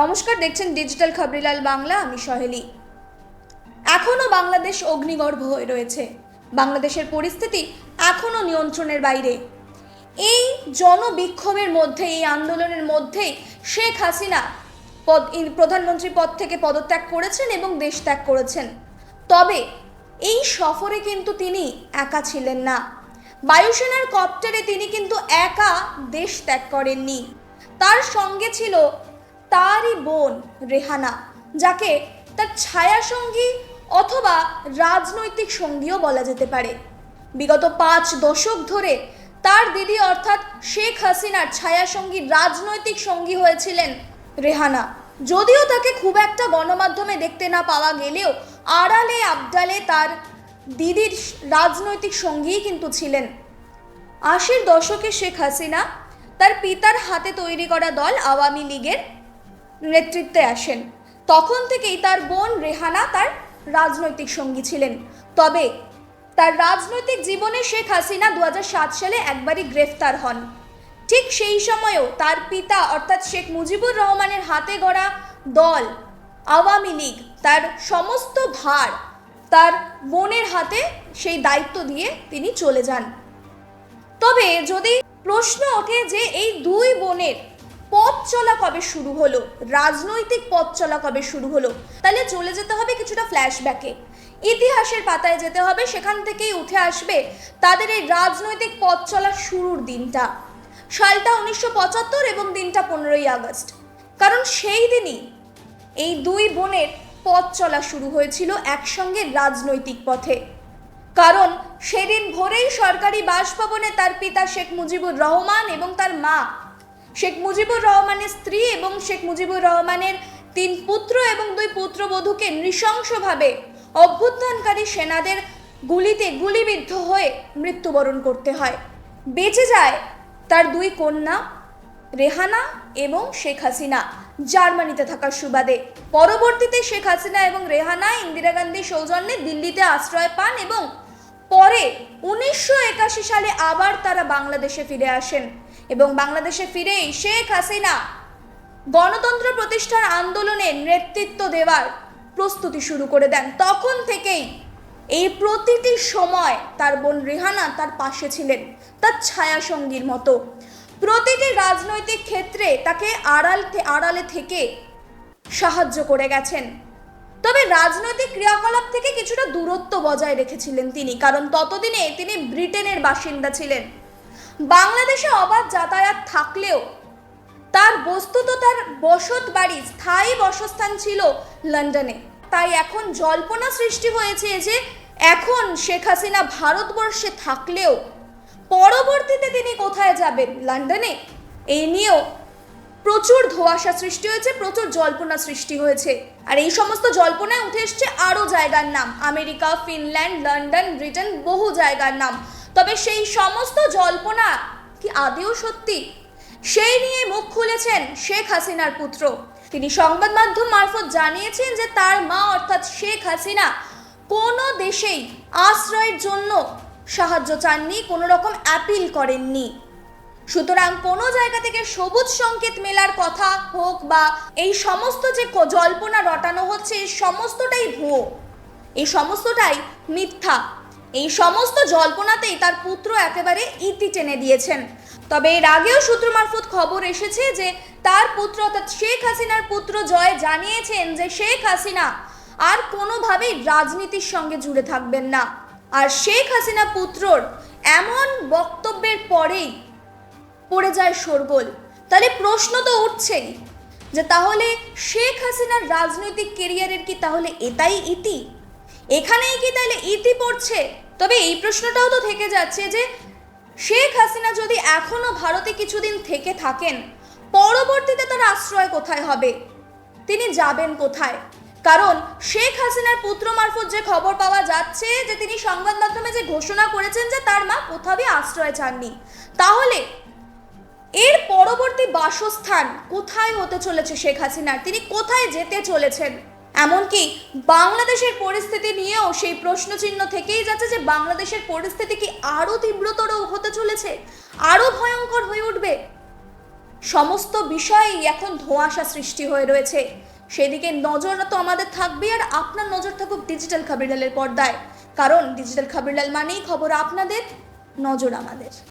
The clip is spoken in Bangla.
নমস্কার, দেখছেন ডিজিটাল খবরিলাল বাংলা আমি সহেলি। এখনও বাংলাদেশ অগ্নিগর্ভ হয়ে রয়েছে। বাংলাদেশের পরিস্থিতি এখনও নিয়ন্ত্রণের বাইরে। এই জনবিক্ষোভের মধ্যে, এই আন্দোলনের মধ্যেই শেখ হাসিনা পদ প্রধানমন্ত্রী পদ থেকে পদত্যাগ করেছেন এবং দেশ ত্যাগ করেছেন। তবে এই সফরে কিন্তু তিনি একা ছিলেন না। বায়ুসেনার কপ্টারে তিনি কিন্তু একা দেশ ত্যাগ করেননি। তার সঙ্গে ছিল তারই বোন রেহানা, যাকে তার ছায়াসঙ্গী অথবা রাজনৈতিক সঙ্গীও বলা যেতে পারে। বিগত পাঁচ দশক ধরে তার দিদি অর্থাৎ শেখ হাসিনার ছায়াসঙ্গী রাজনৈতিক সঙ্গী হয়েছিলেন রেহানা। যদিও তাকে খুব একটা গণমাধ্যমে দেখতে না পাওয়া গেলেও আড়ালে আবডালে তার দিদির রাজনৈতিক সঙ্গীই কিন্তু ছিলেন। আশির দশকে শেখ হাসিনা তার পিতার হাতে তৈরি করা দল আওয়ামী লীগের নেতৃত্বে আসেন। তখন থেকেই তার বোন রেহানা তার রাজনৈতিক সঙ্গী ছিলেন। তবে তার রাজনৈতিক জীবনে শেখ হাসিনা দু সালে একবারই গ্রেফতার হন। ঠিক সেই সময়েও তার পিতা, অর্থাৎ শেখ মুজিবুর রহমানের হাতে গড়া দল আওয়ামী লীগ, তার সমস্ত ভার তার বোনের হাতে সেই দায়িত্ব দিয়ে তিনি চলে যান। তবে যদি প্রশ্ন ওঠে যে এই দুই বোনের পথ চলা কবে শুরু হলো? রাজনৈতিক পথ চলা কবে শুরু হলো? তাহলে চলে যেতে হবে কিছুটা ফ্ল্যাশব্যাকে ইতিহাসের পাতায় যেতে হবে, সেখান থেকেই উঠে আসবে তাদের এই রাজনৈতিক পথ চলার শুরুর দিনটা। সালটা উনিশশো পঁচাত্তর এবং দিনটা পনেরোই আগস্ট। কারণ সেই দিনই এই দুই বোনের পথ চলা শুরু হয়েছিল একসঙ্গে রাজনৈতিক পথে। কারণ সেদিন ভোরেই সরকারি বাসভবনে তার পিতা শেখ মুজিবুর রহমান এবং তার মা শেখ মুজিবুর রহমানের স্ত্রী এবং শেখ মুজিবুর রহমানের তিন পুত্র এবং দুই পুত্রবধূকে নৃশংসভাবে অভ্যুত্থানকারী সেনাদের গুলিতে গুলিবিদ্ধ হয়ে মৃত্যুবরণ করতে হয়। বেঁচে যায় তার দুই কন্যা রেহানা এবং শেখ হাসিনা। জার্মানিতে থাকার সুবাদে পরবর্তীতে শেখ হাসিনা এবং রেহানা ইন্দিরা গান্ধী সৌজন্যে দিল্লিতে আশ্রয় পান এবং পরে উনিশশো একাশি সালে আবার তারা বাংলাদেশে ফিরে আসেন। এবং বাংলাদেশে ফিরেই শেখ হাসিনা গণতন্ত্র প্রতিষ্ঠার আন্দোলনে নেতৃত্ব দেওয়ার প্রস্তুতি শুরু করে দেন। তখন থেকেই এই প্রতিটি সময় তার বোন রেহানা তার পাশে ছিলেন, তার ছায়া সঙ্গীর মতো। প্রতিটি রাজনৈতিক ক্ষেত্রে তাকে আড়াল আড়ালে থেকে সাহায্য করে গেছেন। তবে রাজনৈতিক ক্রিয়াকলাপ থেকে কিছুটা দূরত্ব বজায় রেখেছিলেন তিনি, কারণ ততদিনে তিনি ব্রিটেনের বাসিন্দা ছিলেন। বাংলাদেশে অবাধ যাতায়াত থাকলেও তার বস্তুত তার বসত বাড়ি স্থায়ী বাসস্থান ছিল লন্ডনে। তাই এখন জল্পনা সৃষ্টি হয়েছে যে এখন শেখ হাসিনা ভারতবর্ষে থাকলেও পরবর্তীতে তিনি কোথায় যাবেন? লন্ডনে? এই নিয়েও প্রচুর ধোঁয়াশা সৃষ্টি হয়েছে, প্রচুর জল্পনা সৃষ্টি হয়েছে। আর এই সমস্ত জল্পনায় উঠে এসছে আরও জায়গার নাম। আমেরিকা, ফিনল্যান্ড, লন্ডন, ব্রিটেন, বহু জায়গার নাম। তবে সেই সমস্ত জল্পনা কি আদেও সত্যি? সেই নিয়ে মুখ খুলেছেন শেখ হাসিনার পুত্র। তিনি সংবাদ মাধ্যম মারফত জানিয়েছেন যে তার মা অর্থাৎ শেখ হাসিনা কোনো দেশেই আশ্রয়ের জন্য সাহায্য চাননি, কোনো রকম অ্যাপিল করেননি। সুতরাং কোনো জায়গা থেকে সবুজ সংকেত মেলার কথা হোক বা এই সমস্ত যে জল্পনা রটানো হচ্ছে, এই সমস্তটাই ভুয়ো। এই সমস্তটাই মিথ্যা। এই সমস্ত জল্পনাতেই তার পুত্র একেবারে ইতি টেনে দিয়েছেন। তবে এর আগেও সূত্র মারফত খবর এসেছে যে তার পুত্র অর্থাৎ শেখ হাসিনার পুত্র জয় জানিয়েছেন যে শেখ হাসিনা আর কোনোভাবেই রাজনীতির সঙ্গে জুড়ে থাকবেন না। আর শেখ হাসিনা পুত্রর এমন বক্তব্যের পরেই পড়ে যায় শোরগোল। তাহলে প্রশ্ন তো উঠছেই যে তাহলে শেখ হাসিনার রাজনৈতিক কেরিয়ারের কি তাহলে এটাই ইতি? এখানেই কি তাহলে ইতি পড়ছে? তবে এই প্রশ্নটাও তো থেকে যাচ্ছে যে, শেখ হাসিনা যদি এখনও ভারতে কিছুদিন থেকে থাকেন, পরবর্তীতে তার আশ্রয় কোথায় হবে? তিনি যাবেন কোথায়? কারণ শেখ হাসিনার পুত্র মারফত যে খবর পাওয়া যাচ্ছে যে, তিনি সংবাদ মাধ্যমে যে ঘোষণা করেছেন যে তার মা কোথাও আশ্রয় চাননি, তাহলে এর পরবর্তী বাসস্থান কোথায় হতে চলেছে শেখ হাসিনার? তিনি কোথায় যেতে চলেছেন? এমনকি বাংলাদেশের পরিস্থিতি নিয়েও সেই প্রশ্নচিহ্ন থেকেই যাচ্ছে যে বাংলাদেশের পরিস্থিতি কি আরও তীব্রতর হতে চলেছে, আরও ভয়ঙ্কর হয়ে উঠবে। সমস্ত বিষয়েই এখন ধোঁয়াশা সৃষ্টি হয়ে রয়েছে। সেদিকে নজর তো আমাদের থাকবে আর আপনার নজর থাকুক ডিজিটাল খাবরিলালের পর্দায়। কারণ ডিজিটাল খাবরিলাল মানেই খবর আপনাদের, নজর আমাদের।